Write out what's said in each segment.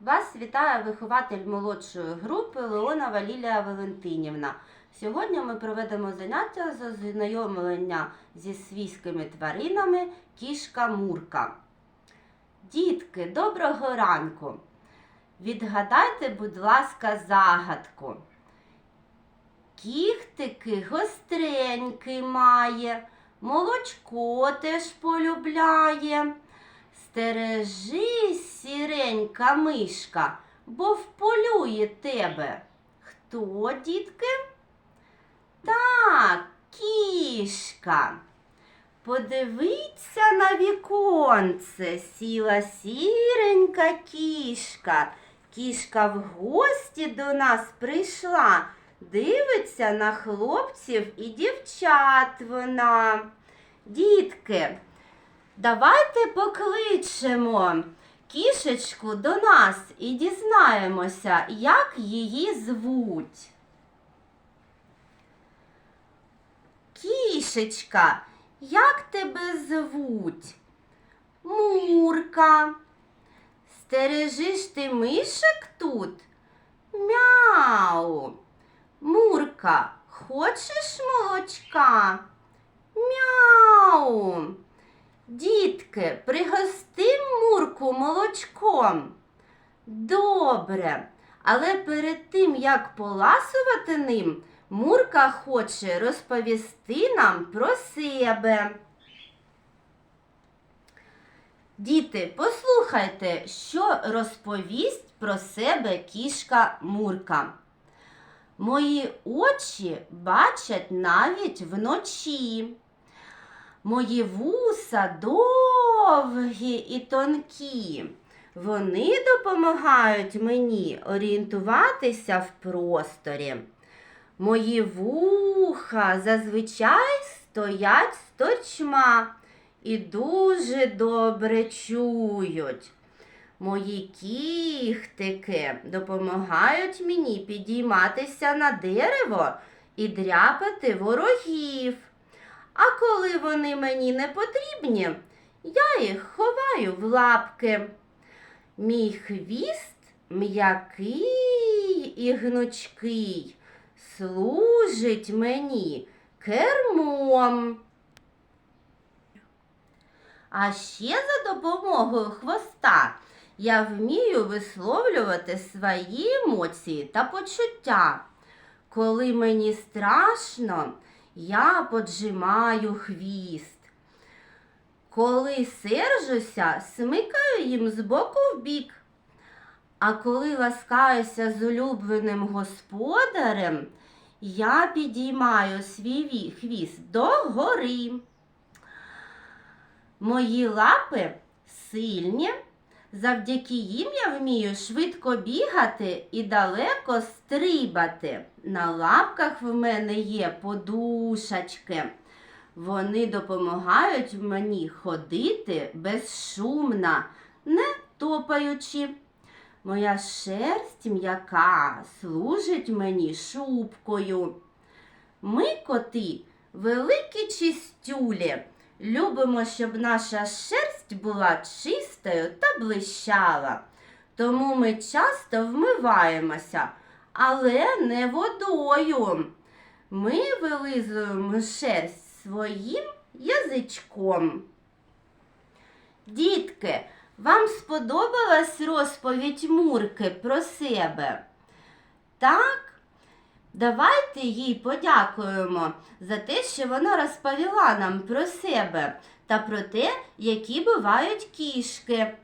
Вас вітає вихователь молодшої групи Леонова Лілія Валентинівна. Сьогодні ми проведемо заняття з ознайомлення зі свійськими тваринами кішка Мурка. Дітки, доброго ранку! Відгадайте, будь ласка, загадку. Кіхтики гостренький має, молочко теж полюбляє. Стережись, сіренька мишка, бо вполює тебе. Хто, дітки? Так, кішка. Подивіться на віконце, сіла сіренька кішка. Кішка в гості до нас прийшла. Дивиться на хлопців і дівчат вона. Дітки, Давайте покличемо кішечку до нас і дізнаємося, як її звуть. Кішечка, як тебе звуть? Мурка. Стережиш ти мишек тут? Мяу. Мурка, хочеш молочка? Дітки, пригостим Мурку молочком. Добре. Але перед тим, як поласувати ним, Мурка хоче розповісти нам про себе. Діти, послухайте, що розповість про себе кішка Мурка. Мої очі бачать навіть вночі. Мої вуса довгі і тонкі. Вони допомагають мені орієнтуватися в просторі. Мої вуха зазвичай стоять сторчма і дуже добре чують. Мої кіхтики допомагають мені підійматися на дерево і дряпати ворогів. А коли вони мені не потрібні, я їх ховаю в лапки. Мій хвіст м'який і гнучкий, служить мені кермом. А ще за допомогою хвоста я вмію висловлювати свої емоції та почуття. Коли мені страшно, я поджимаю хвіст. Коли сержуся, смикаю їм з боку в бік. А коли ласкаюся з улюбленим господарем, я підіймаю свій ві- хвіст догори. Мої лапи сильні, завдяки їм я вмію швидко бігати і далеко стрибати. На лапках в мене є подушачки. Вони допомагають мені ходити безшумно, не топаючи. Моя шерсть м'яка служить мені шубкою. Ми, коти, великі чистюлі. Любимо, щоб наша шерсть була чистою та блищала. Тому ми часто вмиваємося, але не водою. Ми вилизуємо шерсть своїм язичком. Дітки, вам сподобалась розповідь Мурки про себе? Так? Давайте їй подякуємо за те, що вона розповіла нам про себе та про те, які бувають кішки.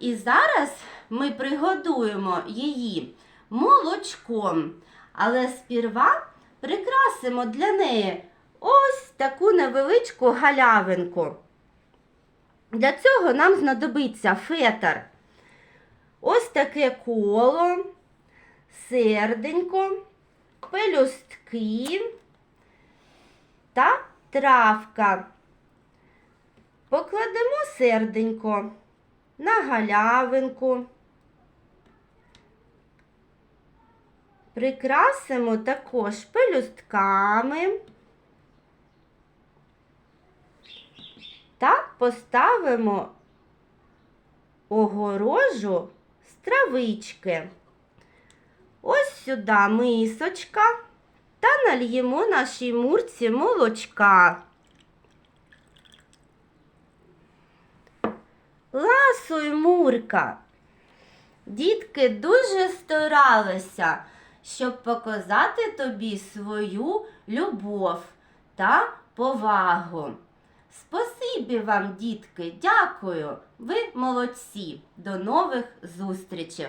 І зараз ми пригодуємо її молочком, але сперва прикрасимо для неї ось таку невеличку галявинку. Для цього нам знадобиться фетр. Ось таке коло, серденько, пелюстки та травка. Покладемо серденько на галявинку. Прикрасимо також пелюстками та поставимо огорожу з травички. Сюди мисочка та нальємо нашій мурці молочка. Ласуй, Мурка. Дітки дуже старалися, щоб показати тобі свою любов та повагу. Спасибі вам, дітки, дякую. Ви молодці. До нових зустрічей!